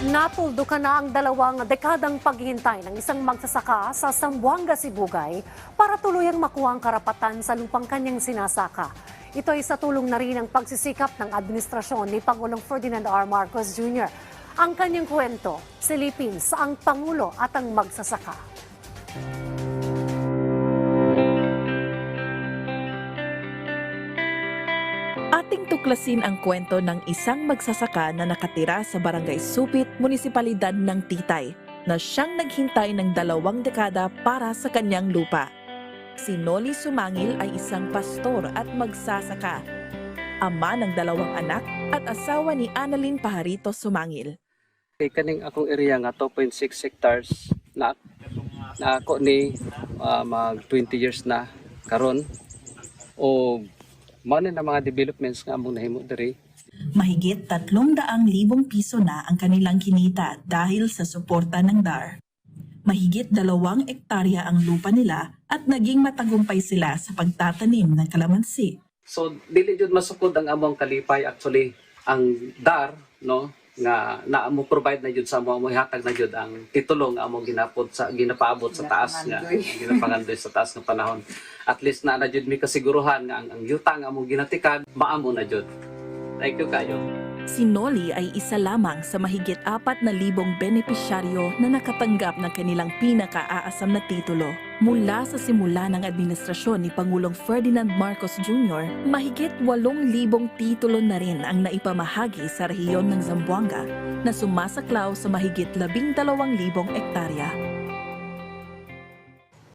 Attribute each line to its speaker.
Speaker 1: Natuldo ka na ang dalawang dekadang paghihintay ng isang magsasaka sa Sambuanga, Sibugay para tuluyang makuha ang karapatan sa lupang kanyang sinasaka. Ito ay sa tulong na rin ng pagsisikap ng administrasyon ni Pangulong Ferdinand R. Marcos Jr. Ang kanyang kwento, silipin sa ang Pangulo at ang magsasaka.
Speaker 2: Ating tuklasin ang kwento ng isang magsasaka na nakatira sa Barangay Supit, Munisipalidad ng Titay, na siyang naghintay ng dalawang dekada para sa kanyang lupa. Si Noli Sumangil ay isang pastor at magsasaka. Ama ng dalawang anak at asawa ni Annalyn Pajarito Sumangil.
Speaker 3: kay kaning akong area nga 2.6 hectares na na ako ni ah, mag 20 years na karon o mao na mga developments nga among nahimo diri
Speaker 4: Mahigit 300,000 piso na ang kanilang kinita dahil sa suporta ng DAR. Mahigit dalawang ektarya ang lupa nila at naging matagumpay sila sa pagtatanim ng kalamansi.
Speaker 3: so dili jud masukod ang among kalipay actually ang DAR no nga na mo provide na jud sa amo mo hatag na jud ang titulo nga amo ginapod sa ginapaabot sa taas nga ginapangandoy. sa taas ng panahon. At least na na jud mi kasiguruhan nga ang, ang yuta nga amo ginatikad maamo na jud thank you kayo.
Speaker 2: Si Noli ay isa lamang sa mahigit apat na libong benepisyaryo na nakatanggap ng kanilang pinakaaasam na titulo. Mula sa simula ng administrasyon ni Pangulong Ferdinand Marcos Jr., mahigit 8,000 titulo na rin ang naipamahagi sa rehiyon ng Zamboanga na sumasaklaw sa mahigit 12,000 ektarya.